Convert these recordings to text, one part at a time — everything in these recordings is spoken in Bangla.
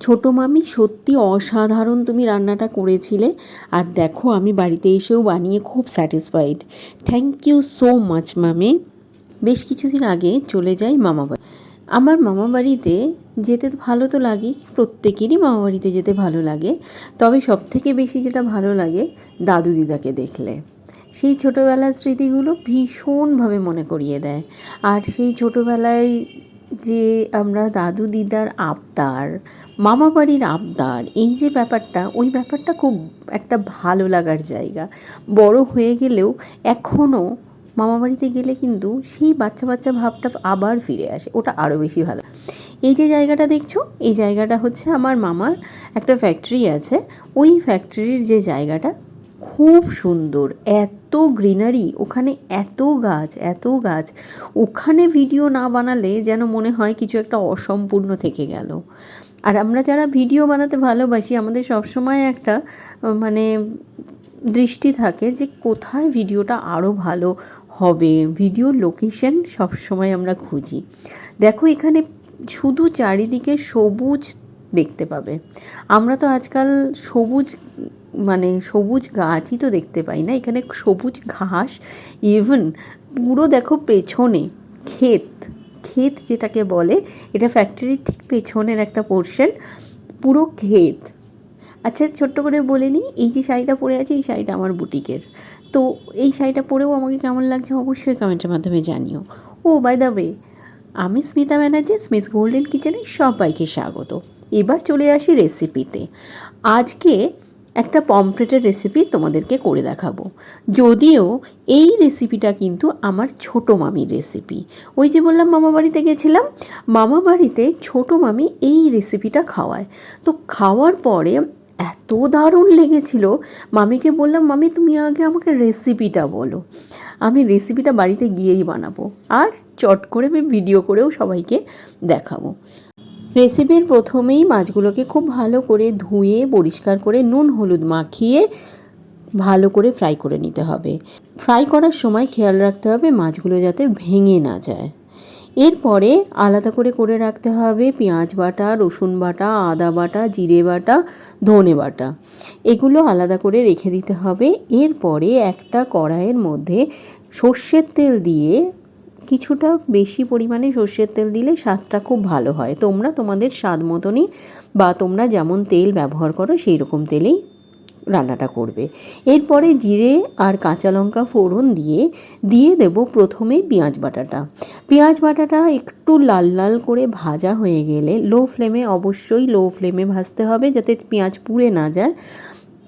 ছোটো মামি, সত্যি অসাধারণ তুমি রান্নাটা করেছিলে। আর দেখো, আমি বাড়িতে এসেও বানিয়ে খুব satisfied thank you so much মামি। বেশ কিছুদিন আগে চলে যাই মামা বাড়ি। আমার মামা বাড়িতে যেতে ভালো তো লাগে, প্রত্যেকেরই মামা বাড়িতে যেতে ভালো লাগে। তবে সব থেকে বেশি যেটা ভালো লাগে, দাদু দিদাকে দেখলে। সেই ছোটোবেলার স্মৃতিগুলো ভীষণভাবে মনে করিয়ে দেয়। আর সেই ছোটোবেলায় যে আমরা দাদু দিদার আবদার মামা বাড়ির আবদার, এই যে ব্যাপারটা, ওই ব্যাপারটা খুব একটা ভালো লাগার জায়গা। বড় হয়ে গেলেও এখনও মামা বাড়িতে গেলে কিন্তু সেই বাচ্চা বাচ্চা ভাবটা আবার ফিরে আসে, ওটা আরও বেশি ভালো। এই যে জায়গাটা দেখছ, এই জায়গাটা হচ্ছে আমার মামার একটা ফ্যাক্টরি আছে। ওই ফ্যাক্টরির যে জায়গাটা খুব সুন্দর, এত গ্রিনারি, ওখানে এত গাছ এত গাছ। ওখানে ভিডিও না বানালে যেন মনে হয় কিছু একটা অসম্পূর্ণ থেকে গেল। আর আমরা যারা ভিডিও বানাতে ভালোবাসি, আমাদের সবসময় একটা মানে দৃষ্টি থাকে যে কোথায় ভিডিওটা আরও ভালো হবে। ভিডিও লোকেশন সবসময় আমরা খুঁজি। দেখো এখানে শুধু চারিদিকে সবুজ দেখতে পাবে। আমরা তো আজকাল সবুজ মানে সবুজ গাছই তো দেখতে পাই না, এখানে সবুজ ঘাস ইভেন পুরো দেখো পেছনে ক্ষেত ক্ষেত যেটাকে বলে, এটা ফ্যাক্টরির ঠিক পেছনের একটা পোর্শন পুরো ক্ষেত। আচ্ছা ছোট্ট করে বলে নিই, এই যে শাড়িটা পরে আছে, এই শাড়িটা আমার বুটিকের। তো এই শাড়িটা পরেও আমাকে কেমন লাগছে অবশ্যই কমেন্টের মাধ্যমে জানিও। ও বাই দ্য ওয়ে আমি স্মিতা ব্যানার্জি স্মিস গোল্ডেন কিচেনে সবাইকে স্বাগত। এবার চলে আসি রেসিপিতে আজকে একটা পমফ্রেটের রেসিপি তোমাদেরকে করে দেখাবো। যদিও এই রেসিপিটা কিন্তু আমার ছোট মামির রেসিপি ওই যে বললাম মামা বাড়িতে গেছিলাম, মামা বাড়িতে ছোট মামি এই রেসিপিটা খাওয়ায়। তো খাওয়ার পরে এত দারুণ লেগেছিল। মামিকে বললাম, মামি, তুমি আগে আমাকে রেসিপিটা বলো। আমি রেসিপিটা বাড়িতে গিয়েই বানাবো। আর চট করে আমি ভিডিও করেও সবাইকে দেখাবো। রেসিপির প্রথমেই মাছগুলোকে খুব ভালো করে ধুয়ে, পরিষ্কার করে নুন, হলুদ মাখিয়ে ভালো করে ফ্রাই করে নিতে হবে। ফ্রাই করার সময় খেয়াল রাখতে হবে মাছগুলো যাতে ভেঙে না যায়। এরপরে আলাদা করে করে রাখতে হবে পেঁয়াজ বাটা, রসুন বাটা, আদা বাটা, জিরে বাটা, ধনে বাটা। এগুলো আলাদা করে রেখে দিতে হবে। এরপরে একটা কড়াইয়ের মধ্যে সর্ষের তেল দিয়ে কিছুটা বেশি পরিমাণে সর্ষের তেল দিলে স্বাদটা খুব ভালো হয়। তোমরা তোমাদের স্বাদ মতনই বা তোমরা যেমন তেল ব্যবহার করো সেই রকম তেলেই রান্নাটা করবে। এরপরে জিরে আর কাঁচা লঙ্কা ফোড়ন দিয়ে দিয়ে দেব প্রথমে পেঁয়াজ বাটাটা। পেঁয়াজ বাটাটা একটু লাল লাল করে ভাজা হয়ে গেলে লো ফ্লেমে অবশ্যই লো ফ্লেমে ভাজতে হবে যাতে পেঁয়াজ পুড়ে না যায়।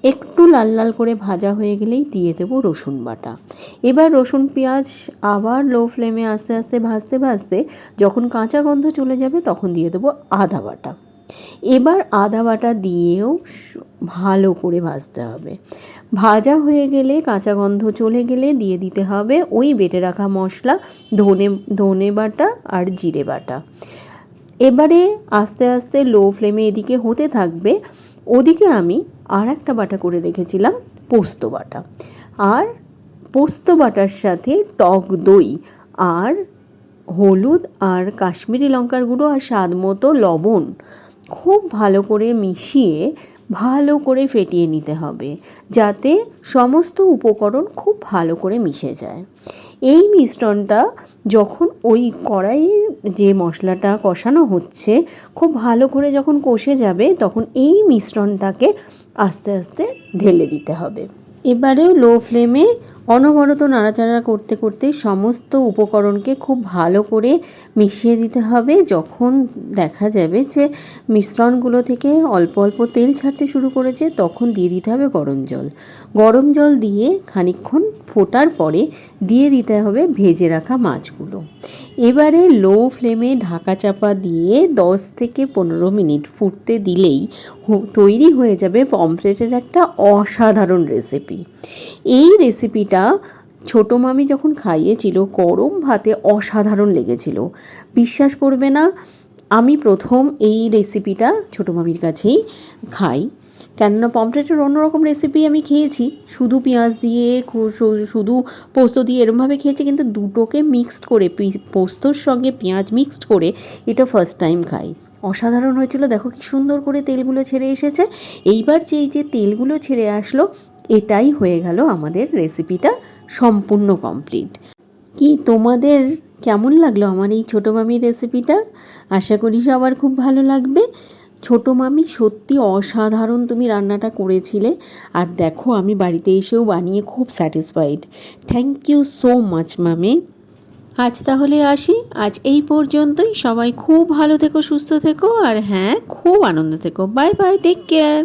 একটু লাল লাল করে ভাজা হয়ে গেলেই দিয়ে দেবো রসুন বাটা। এবার রসুন পেঁয়াজ আবার লো ফ্লেমে আস্তে আস্তে ভাজতে ভাজতে যখন কাঁচা গন্ধ চলে যাবে তখন দিয়ে দেবো আদা বাটা। এবার আদা বাটা দিয়েও ভালো করে ভাজতে হবে। ভাজা হয়ে গেলে, কাঁচা গন্ধ চলে গেলে দিয়ে দিতে হবে ওই বেটে রাখা মশলা, ধনে ধনে বাটা আর জিরে বাটা। এবারে আস্তে আস্তে লো ফ্লেমে এদিকে হতে থাকবে। ওদিকে আমি আর একটা বাটা করে রেখেছিলাম পোস্ত বাটা। আর পোস্ত বাটার সাথে টক দই আর হলুদ আর কাশ্মীরি লঙ্কার গুঁড়ো আর স্বাদ মতো লবণ খুব ভালো করে মিশিয়ে ভালো করে ফেটিয়ে নিতে হবে, যাতে সমস্ত উপকরণ খুব ভালো করে মিশে যায়। এই মিশ্রণটা যখন ওই কড়াইয়ে যে মশলাটা কষানো হচ্ছে, খুব ভালো করে যখন কষে যাবে, তখন এই মিশ্রণটাকে আস্তে আস্তে ঢেলে দিতে হবে। এবারেও লো ফ্লেমে অনবরত নাড়াচাড়া করতে করতে সমস্ত উপকরণকে খুব ভালো করে মিশিয়ে দিতে হবে। যখন দেখা যাবে যে মিশ্রণগুলো থেকে অল্প অল্প তেল ছাড়তে শুরু করেছে, তখন দিয়ে দিতে হবে গরম জল। গরম জল দিয়ে খানিকক্ষণ ফোটার পরে দিয়ে দিতে হবে ভেজে রাখা মাছগুলো। এবারে লো ফ্লেমে ঢাকা চাপা দিয়ে দশ থেকে পনেরো মিনিট ফুটতে দিলেই তৈরি হয়ে যাবে পমফ্রেটের একটা অসাধারণ রেসিপি। এই রেসিপিটা ছোটো মামি যখন খাইয়েছিল, গরম ভাতে অসাধারণ লেগেছিল। বিশ্বাস করবে না, আমি প্রথম এই রেসিপিটা ছোটো মামির কাছেই খাই। কেননা পমফ্রেটের অন্যরকম রেসিপি আমি খেয়েছি, শুধু পেঁয়াজ দিয়ে শুধু পোস্ত দিয়ে এরমভাবে খেয়েছি, কিন্তু দুটোকে মিক্সড করে পোস্তর সঙ্গে পেঁয়াজ মিক্সড করে এটা ফার্স্ট টাইম খাই। অসাধারণ হয়েছিল, দেখো কি সুন্দর করে তেলগুলো ছেড়ে এসেছে। এইবার যে যে তেলগুলো ছেড়ে আসলো এটাই হয়ে গেল আমাদের রেসিপিটা সম্পূর্ণ কমপ্লিট কি তোমাদের কেমন লাগল আমার এই ছোটো মামির রেসিপিটা আশা করি সবার খুব ভালো লাগবে। ছোটো মামি সত্যি অসাধারণ তুমি রান্নাটা করেছিলে। আর দেখো, আমি বাড়িতে এসেও বানিয়ে খুব satisfied thank you so much মামি আজ তাহলে আসি। আজ এই পর্যন্তই। সবাই খুব ভালো থেকো, সুস্থ থেকো। আর হ্যাঁ খুব আনন্দ থেকো। Bye bye take care